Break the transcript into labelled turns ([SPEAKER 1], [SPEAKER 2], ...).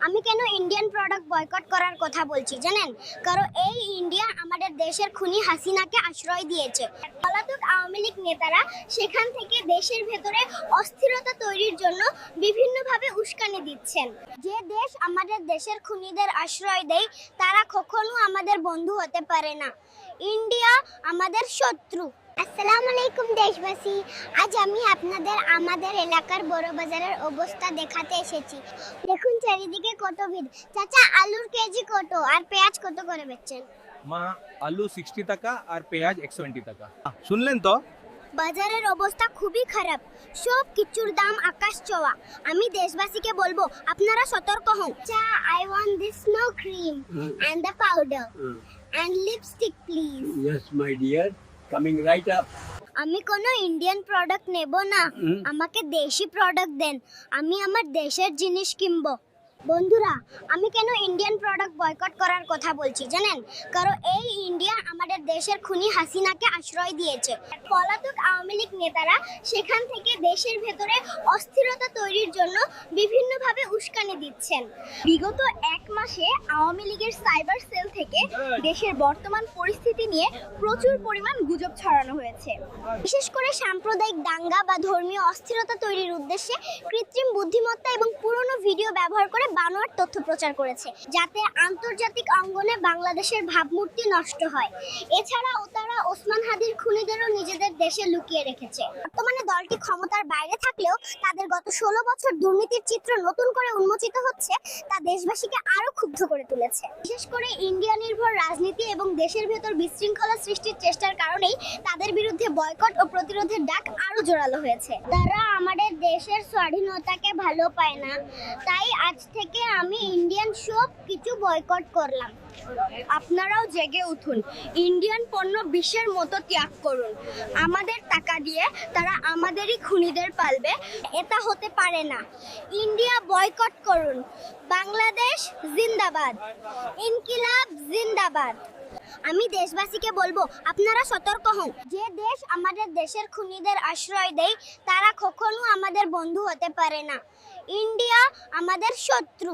[SPEAKER 1] আমি কেন Indian product boycott করার কথা বলছি জানেন? কারণ এই ইন্ডিয়া আমাদের দেশের খুনি হাসিনাকে আশ্রয় দিয়েছে। পলাতক আওয়ামী লীগ নেতারা সেখান থেকে দেশের ভেতরে অস্থিরতা তৈরির জন্য বিভিন্নভাবে উস্কানি দিচ্ছেন। যে দেশ আমাদের দেশের খুনিদের আশ্রয় দেয়, তারা কখনো আমাদের বন্ধু হতে পারে না। ইন্ডিয়া আমাদের শত্রু। আসসালামু আলাইকুম দেশবাসী। আজ আমি আপনাদের আমাদের এলাকার বড় বাজারের অবস্থা দেখাতে এসেছি। দেখুন চারিদিকে কত ভিড়। চাচা, আলুর কেজি কত? আর পেঁয়াজ কত করে বেচছেন?
[SPEAKER 2] মা আলু সিক্সটি টাকা আর পেঁয়াজ একশো টাকা। শুনলেন তো?
[SPEAKER 1] বাজারের অবস্থা খুবই খারাপ। সব কিছুর দাম আকাশ ছোঁয়া। আমি দেশবাসীকে বলব আপনারা সতর্ক হন। চা I want this snow cream and the powder and lipstick please
[SPEAKER 3] Yes, my dear. Coming right up.
[SPEAKER 1] আমি কোনো ইন্ডিয়ান প্রোডাক্ট নেব না। আমাকে দেশি প্রোডাক্ট দেন। আমি আমার দেশের জিনিস কিনবো। বন্ধুরা, আমি কেন ইন্ডিয়ান প্রোডাক্ট বয়কট করার কথা বলছি জানেন? কারণ এই ইন্ডিয়া আমাদের দেশের খুনি হাসিনাকে আশ্রয় দিয়েছে। পলাতক আওয়ামী লীগ নেতারা সেখান থেকে দেশের ভেতরে অস্থিরতা তৈরির জন্য বিভিন্নভাবে উস্কানি দিচ্ছেন। বিগত এক মাসে আওয়ামী লীগের সাইবার সেল থেকে দেশের বর্তমান পরিস্থিতি নিয়ে প্রচুর পরিমাণ গুজব ছড়ানো হয়েছে। বিশেষ করে সাম্প্রদায়িক দাঙ্গা বা ধর্মীয় অস্থিরতা তৈরির উদ্দেশ্যে কৃত্রিম বুদ্ধিমত্তা এবং পুরনো ভিডিও ব্যবহার করে বানোয়ার তথ্য প্রচার করেছে, যাতে আন্তর্জাতিক অঙ্গনে বাংলাদেশের ভাবমূর্তি নষ্ট হয়। এছাড়াও তারা ওসমান হাদির খুনিদেরও নিজেদের দেশে লুকিয়ে রেখেছে। বর্তমানে দলটি ক্ষমতার বাইরে থাকলেও তাদের গত ষোলো বছর দুর্নীতির চিত্র নতুন করে উন্মোচিত হচ্ছে, তা দেশবাসীকে আরও ক্ষুব্ধ করে তুলেছে। বিশেষ করে ইন্ডিয়া নির্ভর রাজনীতি এবং দেশের ভেতর বিশৃঙ্খলা সৃষ্টির চেষ্টার কারণেই তাদের বিরুদ্ধে বয়কট ও প্রতিরোধের ডাক আরও জোরালো হয়েছে। তারা আমাদের দেশের স্বাধীনতাকে ভালো পায় না, তাই আজ থেকে আমি ইন্ডিয়ান সব কিছু বয়কট করলাম। আপনারাও জেগে উঠুন। ইন্ডিয়ান পণ্য বিশ্বের মতো ত্যাগ করুন। আমাদের টাকা দিয়ে তারা আমাদেরই খুনিদের পালবে। এটা হতে পারে না। ইন্ডিয়া বয়কট করুন। বাংলাদেশ জিন্দাবাদ। ইনকিলাব জিন্দাবাদ। আমি দেশবাসীকে বলব, আপনারা সতর্ক হন। যে দেশ আমাদের দেশের খুনিদের আশ্রয় দেয়, তারা কখনো আমাদের বন্ধু হতে পারে না। ইন্ডিয়া আমাদের শত্রু।